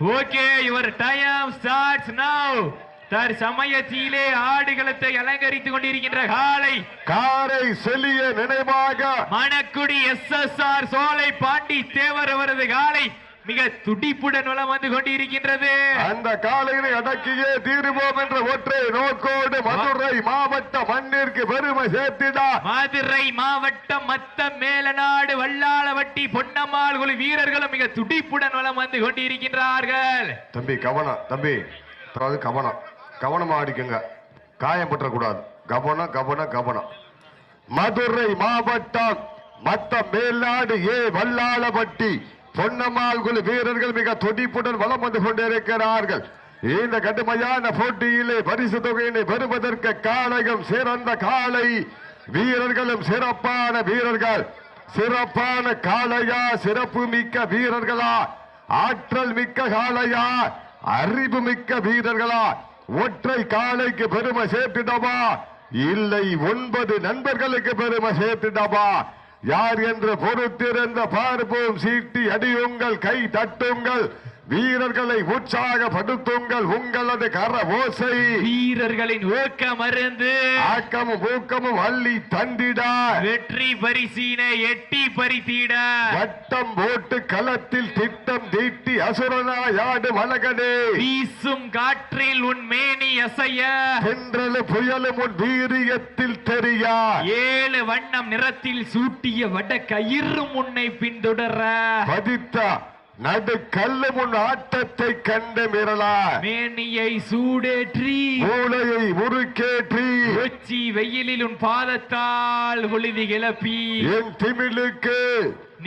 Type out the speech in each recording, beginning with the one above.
Okay your time starts now தற்சமயத்திலே ஆடுகளத்தை அலங்கரித்துக் கொண்டிருக்கின்ற காலை. காரை செல்லிய நினைவாக. மணக்குடி எஸ் எஸ் ஆர் சோலை பாண்டி தேவர் அவரது காலை. மிக துடிப்புடன் வலம் வந்து கொண்டிருக்கின்றது. அந்த காலையினை அடக்கியே தீருவோம் என்ற ஒற்றை நோக்கோடு மதுரை மாவட்ட மண்ணிற்கு பெருமை சேர்த்திடா. மதுரை மாவட்டம் மத்த மேலநாடு வல்லாளவட்டி பொன்னம்மாள் குழு வீரர்களும் மிக துடிப்புடன் வலம் வந்து கொண்டிருக்கின்றார்கள். தம்பி கவனம் தம்பி அதாவது கவனம். கவனமா அடிக்குங்க. காயம் பற்றக்கூடாது. கவனம் கவனம் கவனம். மதுரை மாவட்டம் மத்த மேல்நாடு ஏ வல்லாளப்பட்டி பொன்னம்மாள் குழு வீரர்கள் மிக துடிப்புடன் வலம் வந்து கொண்டிருக்கிறார்கள். இந்த கடுமையான போட்டியிலே பரிசு தொகையினை பெறுவதற்கு காளையும் சிறந்த காளை வீரர்களும் சிறப்பான வீரர்கள். சிறப்பான காளையா சிறப்பு மிக்க வீரர்களா? ஆற்றல் மிக்க காளையா? அறிவு மிக்க வீரர்களா? ஒற்றை காளைக்கு பெருமை சேர்த்திடவா? இல்லை ஒன்பது நண்பர்களுக்கு பெருமை சேர்த்திடவா? யார் என்று பொறுத்திருந்த பார்ப்போம் சீட்டி அடியுங்கள் கை தட்டுங்கள். வீரர்களை உற்சாகப்படுத்துங்கள் உங்களது கர ஓசை வீரர்களின் ஊக்க மருந்து ஆக்கமும் ஊக்கமும் அள்ளி தந்திட. வெற்றி பரிசீனை எட்டி பறித்திட. வட்டம் போட்டு களத்தில் திட்டம் தீட்டி அசுரனாயாடு வழகனே வீசும் காற்றில் உன் மேனி அசைய. தென்றலு புயலும் உன் வீரியத்தில் தெரியா. ஏழு வண்ணம் நிறத்தில் சூட்டிய வட கயிறும் உன்னை பின்தொடர. பதித்த நடு கல்லு முன் ஆட்டத்தை கண்ட மிரளா மேனியை சூடேற்றி மூளையை முறுக்கேற்றி உச்சி வெயிலில் உன் பாதத்தால் பொழுதி கிளப்பி. என் திமிழுக்கு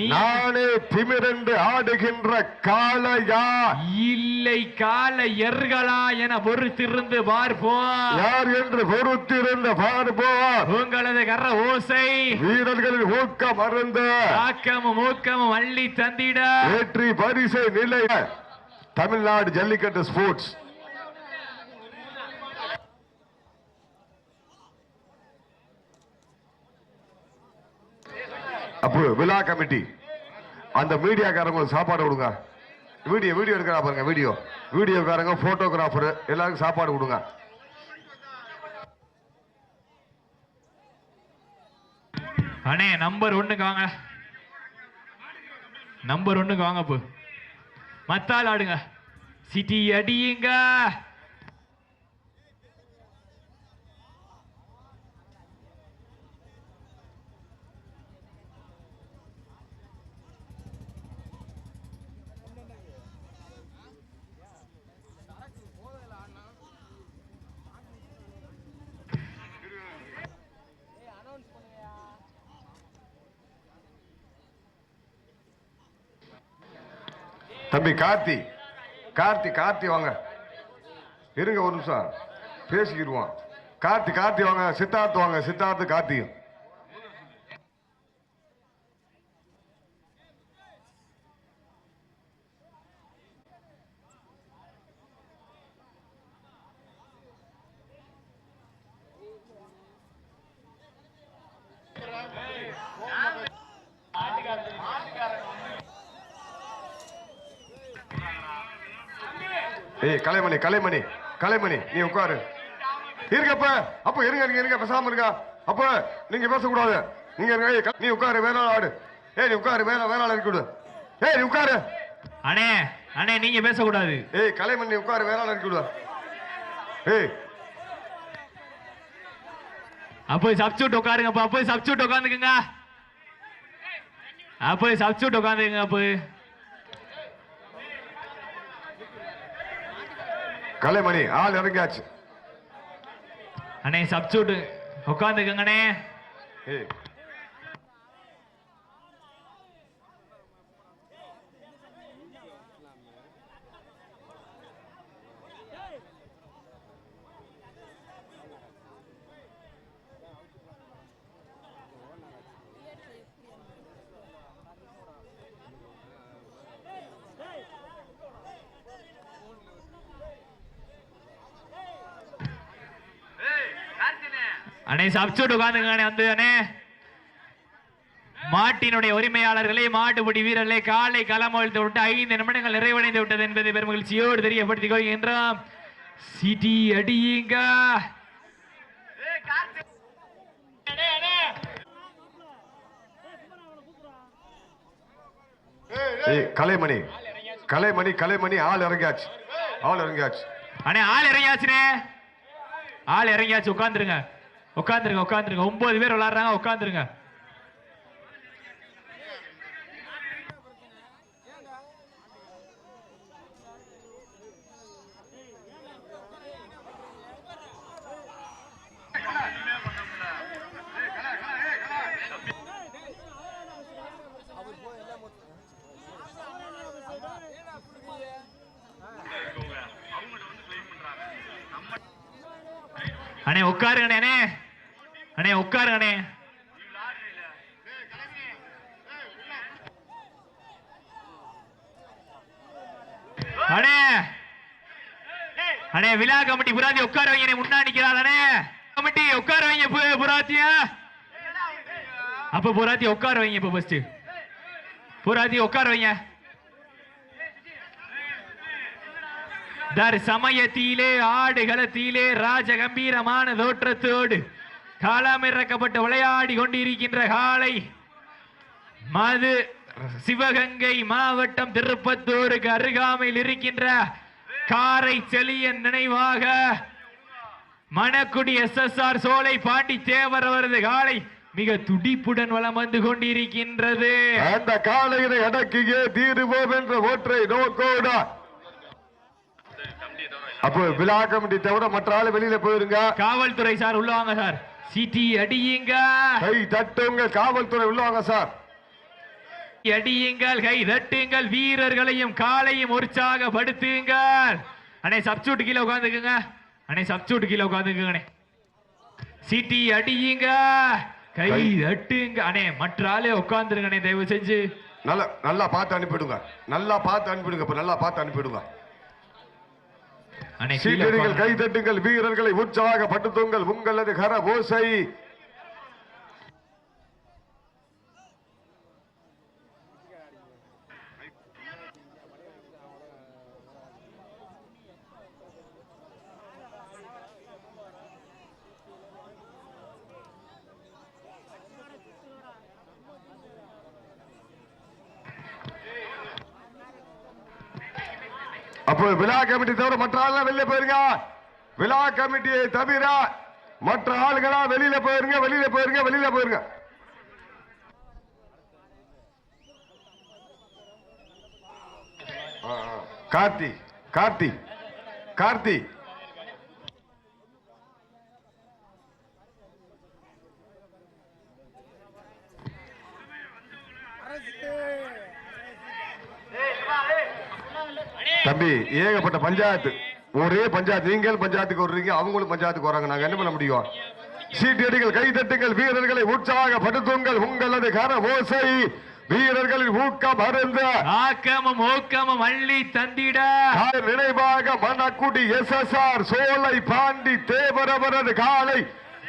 நானே திமிரென்று ஆடுகின்ற காளையா? இல்லை கால எர்களா என பொறுத்திருந்து பார்ப்போம் யார் என்று பொறுத்திருந்த பார்ப்போம் உங்களது கர ஓசை வீரர்களின் ஊக்கம் அருந்த. ஆக்கமும் ஊக்கமும் அள்ளி தந்திட. வெற்றி பரிசை நிலைய. தமிழ்நாடு ஜல்லிக்கட்டு ஸ்போர்ட்ஸ். அப்போ விழா கமிட்டி. அந்த மீடியாக்காரங்களுக்கு சாப்பாடு கொடுங்க. வீடியோ வீடியோ எடுக்கிறா பாருங்க வீடியோ. வீடியோக்காரங்க போட்டோகிராஃபர் எல்லாருக்கும் சாப்பாடு கொடுங்க. அண்ணே நம்பர் ஒண்ணுக்கு வாங்க. நம்பர் ஒண்ணுக்கு வாங்க போ. மத்தால் ஆடுங்க. சிட்டி அடியுங்க. தம்பி கார்த்தி. கார்த்தி கார்த்தி வாங்க. இருங்க ஒரு நிமிஷம். பேசிக்கிடுவோம். கார்த்தி கார்த்தி வாங்க. சித்தார்த்து வாங்க. சித்தார்த்து கார்த்தியும். ஏய் கலைமணி கலைமணி நீ உட்காரு. இருக்கப்ப அப்ப இருங்க நீங்க இருங்க பேசாம இருங்க. அப்ப நீங்க பேசக்கூடாது. நீங்க இருங்க நீ உட்காரு வேற ஆடு ஏய் நீ உட்காரு வேற வேற ஆள் இருக்கு விடு ஏய் நீ உட்காரு. அண்ணே அண்ணே நீங்க பேசக்கூடாது. ஏய் கலைமணி நீ உட்காரு வேற ஆள் இருக்கு விடு ஏய். அப்போ சப்ஸ்டியூட் உட்காருங்கப்பா அப்போ சப்ஸ்டியூட் உட்காந்துக்குங்க. அப்போ சப்ஸ்டியூட் உட்காந்துக்குங்க அப்போ கலைமணி ஆள் இறங்கியாச்சு. அண்ணே சப்ஸ்டியூட் உட்காந்துக்குங்கண்ணே அண்ணே சப்ஸ்டியூட் உட்காந்துக்குங்கண்ணே வந்து அண்ணே மாட்டினுடைய உரிமையாளர்களே மாட்டுப்பிடி வீரர்களே காலை களமொழித்து விட்டு ஐந்து நிமிடங்கள் நிறைவடைந்து விட்டது என்பதை பெருமகிழ்ச்சியோடு தெரியப்படுத்திக் கொள்கின்றோம் சிடி அடியுங்க. கலைமணி. கலைமணி கலைமணி ஆள் இறங்கியாச்சு. ஆள் இறங்கியாச்சு. அண்ணே ஆள் இறங்கியாச்சுனே ஆள் இறங்கியாச்சு உட்காந்துருங்க உட்காந்துருங்க உட்காந்துருங்க ஒன்பது பேர் விளாடுறாங்க உட்காந்துருங்க அண்ணே உட்காருங்க அண்ணே அண்ணே உட்காருங்க அண்ணே. அண்ணே. அண்ணே விழா கமிட்டி புராதி உட்கார வைங்க முன்னா நிக்கிறாள் அண்ணே. கமிட்டி உட்கார வைங்க பு- புராத்தியா அப்ப புராத்தி உட்கார வைங்க இப்ப ஃபர்ஸ்ட் புராத்தி உட்கார வைங்க. தர் சமயத்திலே ஆடுகளத்திலே ராஜ கம்பீரமான தோற்றத்தோடு காலமிறக்கப்பட்டு விளையாடி கொண்டிருக்கின்ற காலை மது சிவகங்கை மாவட்டம் திருப்பத்தூருக்கு அருகாமையில் இருக்கின்ற காரை செலியன் நினைவாக மணக்குடி எஸ் எஸ் ஆர் சோலை பாண்டி தேவர் அவரது காலை மிக துடிப்புடன் வலம் வந்து கொண்டிருக்கின்றது. அந்த காலையினை அடக்கியே தீருவோம் என்ற ஒற்றை நோக்கோட. அப்போ விழா கமிட்டி தவிர மற்ற ஆளு வெளியில போயிருங்க. காவல்துறை சார் உள்ள வாங்க சார். சிடி அடியுங்க. கை தட்டுங்க காவல்துறை உள்ளவாங்க சார். அடியுங்கள் கை தட்டுங்கள் வீரர்களையும் காலையும் உற்சாகப்படுத்துங்கள் அண்ணே சப்சூட் கீழே உட்காந்துக்குங்க. அண்ணே சப்சூட் கீழே உட்காந்துக்குங்க அண்ணே. சிட்டி அடியுங்க கை. தட்டுங்க. அண்ணே மற்ற ஆளே உட்காந்துருங்க அண்ணே தயவு செஞ்சு. நல்லா நல்லா பார்த்து அனுப்பிடுங்க நல்லா பார்த்து அனுப்பிடுங்க இப்ப நல்லா பார்த்து அனுப்பிடுங்க அண்ணே கீழே சீக்கிரங்கள் கை உட்காருங்க. தட்டுங்கள் வீரர்களை உற்சாகப்படுத்துங்கள் உங்களது கர ஓசை அப்போ விழா கமிட்டி தவிர மற்ற ஆள்லாம் வெளியில போயிருங்க. விழா கமிட்டியை தவிர மற்ற ஆளுகளா வெளியில போயிருங்க வெளியில போயிருங்க வெளியில போயிருங்க. கார்த்தி கார்த்தி கார்த்தி. கார்த்தி தம்பி ஏகப்பட்ட பஞ்சாயத்து. ஒரே பஞ்சாயத்து. நீங்கள் பஞ்சாயத்துக்கு வர்றீங்க அவங்களும் பஞ்சாயத்துக்கு வராங்க. நாங்க என்ன பண்ண முடியும்? சீட்டடிகள் கைதட்டுங்கள் வீரர்களை உற்சாகப்படுத்துங்கள். உங்களது கர ஓசை. வீரர்களின் ஊக்கம் அருந்த. ஆக்கமும் ஊக்கமும் அள்ளி தந்திட. நினைவாக மணக்குடி எஸ் எஸ் ஆர் சோலை பாண்டி தேவரவரது காலை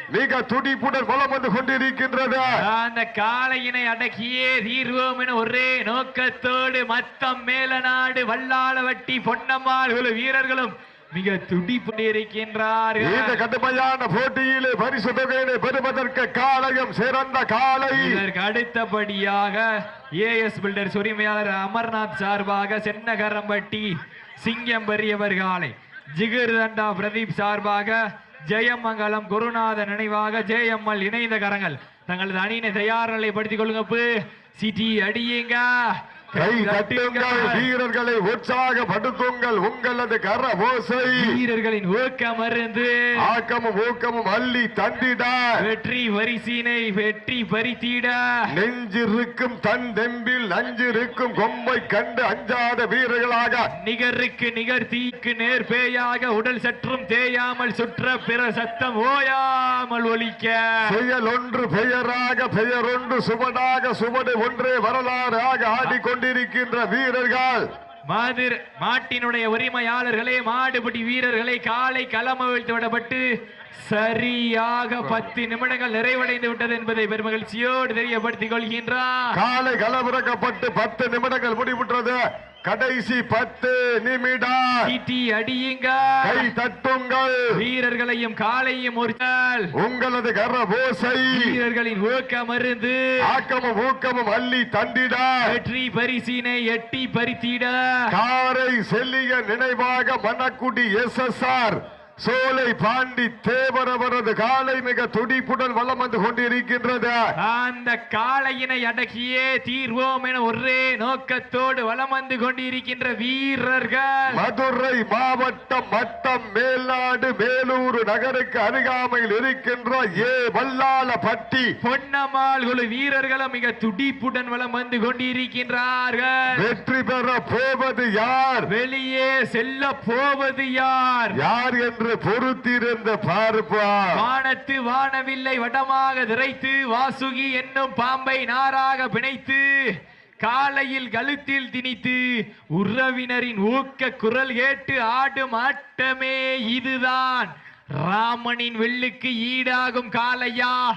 மிக துடிப்புடன் வலம் வந்து கொண்டிருக்கின்றது. அந்த காளையினை அடக்கியே தீர்வோம் என ஒரே நோக்கத்தோடு மத்தம் மேலநாடு வல்லாளவட்டி பொன்னம்மாள் வீரர்களும் மிக துடிப்பு இந்த இருக்கின்றார்கள் கடுமையான போட்டியிலே பரிசு தொகையினை பெறுவதற்கு காலையும் சிறந்த காலை இதற்கு அடுத்தபடியாக ஏஎஸ் பில்டர்ஸ் உரிமையாளர் அமர்நாத் சார்பாக சென்னகரம்பட்டி சிங்கம் பெரியவர் காலை ஜிகிர் தண்டா பிரதீப் சார்பாக ஜெயமங்கலம் குருநாத நினைவாக ஜெயம்மல் இணைந்த கரங்கள். தங்களது அணியினை தயார் நிலைப்படுத்திக் கொள்ளுங்க சிட்டி அடியுங்க. கை தட்டுங்கள் வீரர்களை உற்சாகப்படுத்துங்கள் உங்களது கர ஓசை வீரர்களின் ஊக்கம் அருந்து ஆக்கமும் ஊக்கமும் அள்ளி தந்திட. வெற்றி வரிசினை வெற்றி பறித்திட. நெஞ்சிருக்கும் தன் தெம்பில் நஞ்சிருக்கும் கொம்பை கண்டு அஞ்சாத வீரர்களாக. நிகருக்கு நிகர் தீக்கு நேர் பேயாக உடல் சற்றும் தேயாமல் சுற்ற பிற சத்தம் ஓயாமல் ஒலிக்க. செயல் ஒன்று பெயராக பெயர் ஒன்று சுவடாக சுவடு ஒன்றே வரலாறாக ஆடிக்கொண்டிருக்கின்ற வீரர்கள். மதுர் மாட்டினுடைய உரிமையாளர்களே மாடுபிடி வீரர்களே காலை களமவிழ்த்து விடப்பட்டு சரியாக பத்து நிமிடங்கள் நிறைவடைந்து விட்டது என்பதை பெருமகிழ்ச்சியோடு தெரியப்படுத்திக் கொள்கின்றார். காலை கலவரக்கப்பட்டு பத்து நிமிடங்கள் முடிவுற்றது. கடைசி பத்து நிமிடம். சீட்டி அடியுங்க. கை தட்டுங்கள். வீரர்களையும் காலையும் ஒரு நாள் உங்களது கரபோசை. வீரர்களின் ஊக்கம் மருந்து ஆக்கமும் ஊக்கமும் அள்ளி தண்டிட வெற்றி பரிசினை எட்டி பறித்திட. காரை செல்லிய நினைவாக மணக்குடி எஸ் எஸ் ஆர் சோலை பாண்டி தேவரவரது காலை மிக துடிப்புடன் வலம் வந்து கொண்டிருக்கின்றது. அந்த காளையினை அடக்கியே தீர்வோம் என ஒரே நோக்கத்தோடு வலம் வந்து கொண்டிருக்கின்ற வீரர்கள். மதுரை மாவட்டம் மட்டம் மேல்நாடு மேலூர் நகருக்கு அருகாமையில் இருக்கின்ற ஏ. வல்லாளப்பட்டி பொன்னம்மாள் குழு வீரர்களும் மிக துடிப்புடன் வலம் வந்து கொண்டிருக்கின்றார்கள். வெற்றி பெற போவது யார்? வெளியே செல்ல போவது யார்? யார் என்று பொறுத்திருந்த பார்ப்பா. வானத்து வானவில்லை வடமாக திரைத்து வாசுகி என்னும் பாம்பை நாராக பிணைத்து காலையில் கழுத்தில் திணித்து உறவினரின் ஊக்க குரல் கேட்டு ஆடும் ஆட்டமே இதுதான். ராமனின் வெள்ளுக்கு ஈடாகும் காளையா?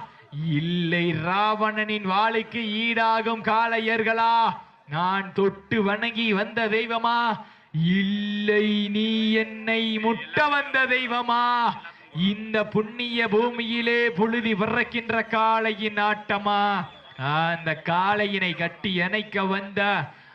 இல்லை ராவணனின் வாளுக்கு ஈடாகும் காளையர்களா? நான் தொட்டு வணங்கி வந்த தெய்வமா? இல்லை நீ என்னை முட்ட வந்த தெய்வமா? இந்த புண்ணிய பூமியிலே புழுதி பிறக்கின்ற காளையின் ஆட்டமா? அந்த காளையினை கட்டி அணைக்க வந்த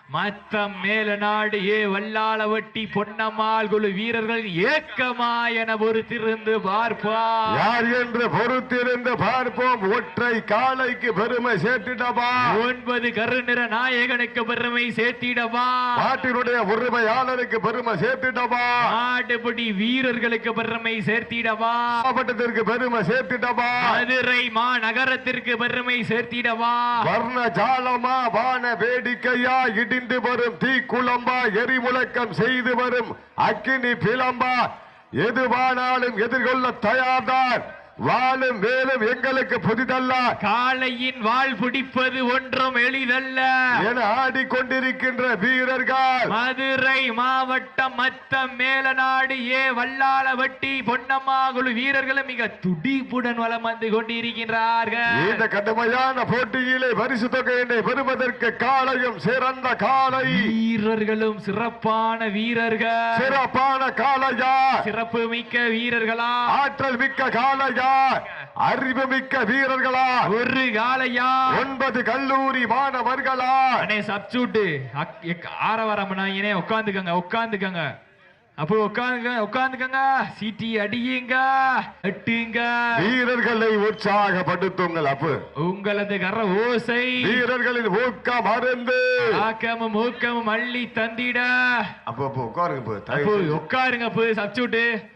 மத்தம் மேல நாடு ஏ வல்லாளவட்டி பொன்னம்மாள் குழு வீரர்கள் ஏக்கமா என பொறுத்திருந்து பார்ப்பா யார் என்று பொறுத்திருந்து பார்ப்போம். ஒற்றை காலைக்கு பெருமை சேர்த்திடவா? ஒன்பது கருநிற நாயகனுக்கு பெருமை சேர்த்திடவா? நாட்டினுடைய உரிமையாளருக்கு பெருமை சேர்த்திடவா? நாடுபடி வீரர்களுக்கு பெருமை சேர்த்திடவா? மாவட்டத்திற்கு பெருமை சேர்த்திடவா? மதுரை மாநகரத்திற்கு பெருமை சேர்த்திடவா? வர்ண ஜாலமா வான வேடிக்கையா இடிந்து வரும் தீ குழம்பா எரிமுழக்கம் செய்து வரும் அக்கினி பிளம்பா. எதுவானாலும் எதிர்கொள்ள தயார்தான். வாழும் வேலும் எங்களுக்கு புதிதல்ல. காளையின் வாள் பிடிப்பது ஒன்றும் எளிதல்ல. என ஆடிக்கொண்டிருக்கின்ற வீரர்கள். மதுரை மாவட்டம் மத்தம் மேலநாடு ஏ வல்லாளவட்டி பொன்னம்மா குழு வீரர்களும் மிக துடிப்புடன் வலம் வந்து கொண்டிருக்கின்றார்கள். இந்த கடுமையான போட்டியிலே பரிசு தொகையினை பெறுவதற்கு காலையும் சிறந்த காலை வீரர்களும் சிறப்பான வீரர்கள். சிறப்பான காளையா? சிறப்பு மிக்க வீரர்களா? ஆற்றல் மிக்க காளையா? அறிவு மிக்க வீரர்களா ஒரு காளையா? ஒன்பது கல்லூரி மாணவர்களா அண்ணே சப்சூட்டு. ஆரவாரம் நாயனே உட்காந்துக்கங்க உட்காந்துக்கங்க. அப்போ உட்காந்துங்க உட்காந்துக்கங்க. சீட்டி அடியுங்க எட்டுங்க வீரர்களை உற்சாகப்படுத்துங்கள் அப்பு. உங்களது கர ஓசை. வீரர்களின் ஊக்கம் அருந்து. ஆக்கமும் ஊக்கமும் அள்ளி தந்திட. அப்போ அப்போ உட்காருங்க அப்போ. உட்காருங்க அப்போ சப்சூட்டு.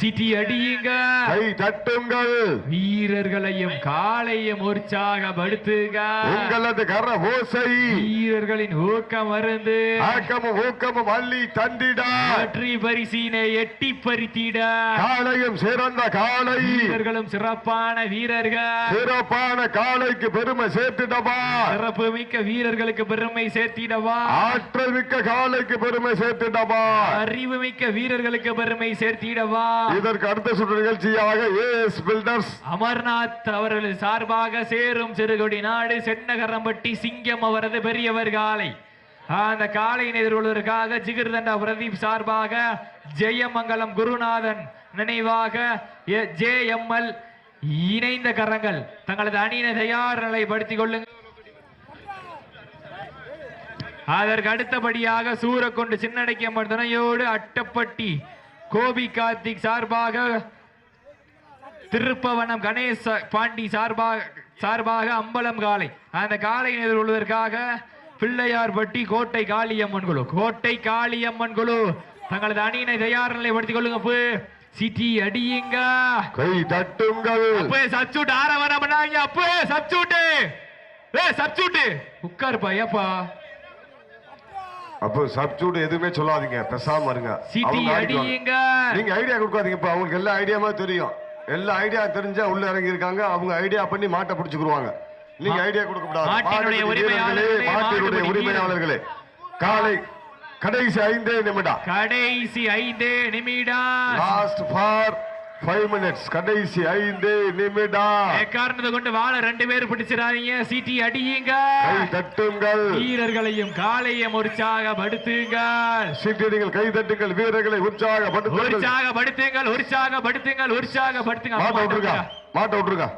சீட்டி அடியுங்க. கை தட்டுங்கள். வீரர்களையும் காலையும் உற்சாகப்படுத்துக உங்களது கர ஓசை வீரர்களின் ஊக்கம் மருந்து ஆக்கமும் ஊக்கமும் அள்ளி தந்திட. வெற்றி பரிசினை எட்டி பறித்திட. காலையும் சிறந்த காலை வீரர்களும் சிறப்பான வீரர்கள். சிறப்பான காலைக்கு பெருமை சேர்த்திடவா. சிறப்பு மிக்க வீரர்களுக்கு பெருமை சேர்த்திடவா. ஆற்றல் மிக்க காலைக்கு பெருமை சேர்த்திடவா. அறிவு மிக்க வீரர்களுக்கு பெருமை சேர்த்திடவா. இதற்கு அடுத்த சுற்று நிகழ்ச்சியாக ஏஎஸ் பில்டர்ஸ் அமர்நாத் அவர்கள் சார்பாக சேரும் சிறுகொடி நாடு சென்னகரம்பட்டி சிங்கம் அவரது பெரியவர் காலை. அந்த காளையின் எதிர்கொள்வதற்காக ஜிகிர்தண்டா பிரதீப் சார்பாக ஜெயமங்கலம் குருநாதன் நினைவாக ஜே எம்எல் இணைந்த கரங்கள் தங்களது அணியினை தயார் நிலைப்படுத்திக் கொள்ளுங்கள் அதற்கு அடுத்தபடியாக சூரக்கொண்டு சின்னடைக்கம்மன் துணையோடு அட்டப்பட்டி கோபி கார்த்திக் சார்பாக திருப்பவனம் கணேச பாண்டி சார்பாக சார்பாக அம்பலம் காலை. அந்த காலை எதிர்கொள்வதற்காக பிள்ளையார்பட்டி கோட்டை காளியம்மன் குழு. கோட்டை காளியம்மன் குழு. தங்களது அணியினை தயார் நிலைப்படுத்திக் கொள்ளுங்க அப்பு. சிட்டி அடியுங்க. கை தட்டுங்கள். அப்பு சப்சூட் ஆரவர பண்ணாங்க. அப்பு சப்சூட்டு ஏ சப்சூட்டு உட்காருப்பா ஏப்பா அப்போ சப்ஸ்டியூட் எதுவுமே சொல்லாதீங்க. பேசாம இருங்க. அவங்க. அடியுங்க நீங்க ஐடியா கொடுக்காதீங்க இப்ப. அவங்களுக்கு எல்லா ஐடியாமா தெரியும். எல்லா ஐடியா தெரிஞ்சா உள்ள இறங்கி இருக்காங்க. அவங்க ஐடியா பண்ணி மாட்டை பிடிச்சுக்குருவாங்க. நீங்க ஐடியா கொடுக்க கூடாது. மாட்டினுடைய உரிமையாளர்களே காலை கடைசி ஐந்தே நிமிடம். கடைசி ஐந்து நிமிடம். லாஸ்ட் ஃபார் ஃபைவ் மினிட்ஸ் கடைசி ஐந்து நிமிடம். எக்காரணத்தை கொண்டு வாழ ரெண்டு பேர் பிடிச்சிடாதீங்க. சீட்டி அடியுங்க. கை தட்டுங்கள். வீரர்களையும் காலையும் உற்சாகப்படுத்துங்கள் சீட்டியடிகள் கை தட்டுங்கள் வீரர்களை உற்சாகப்படுத்துங்கள். உற்சாகப்படுத்துங்கள் உற்சாகப்படுத்துங்கள் உற்சாகப்படுத்துங்க. மாட்ட விட்டுருங்க. மாட்ட விட்டுருங்க.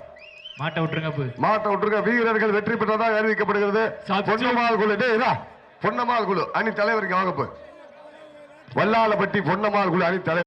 மாட்ட விட்டுருங்க. மாட்ட விட்டுருங்க. வீரர்கள் வெற்றி பெற்றதாக அறிவிக்கப்படுகிறது. பொன்னமால் குழு. இதா, பொன்னமால் குழு. அணி தலைவருக்கு வாங்கப்பு வல்லாளப்பட்டி பொன்னமால் குழு அணி தலைவர்.